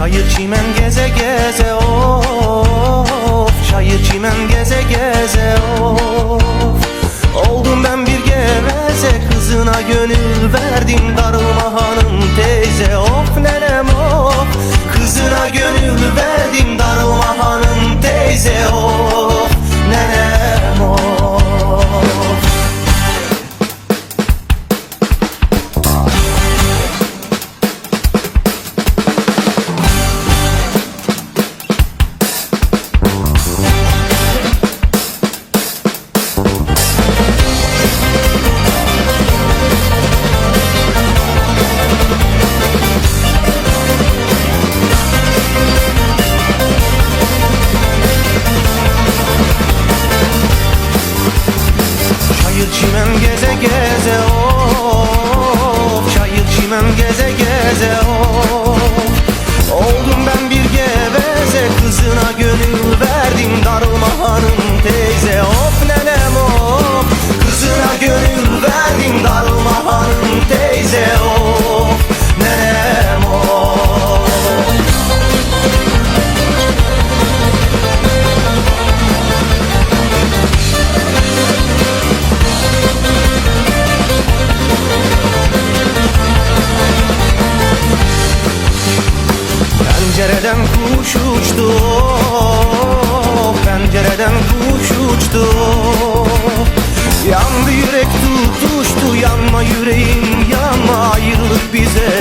Çayır çimen geze geze of. Çayır çimen geze geze of. Oldum ben bir geveze kızına gönül verdim Darılma hanım teyze of. Ne take as pencereden kuş uçtu. Pencereden kuş uçtu. Yandı yürek tutuştu yanma yüreğim yanma ayrılık bize.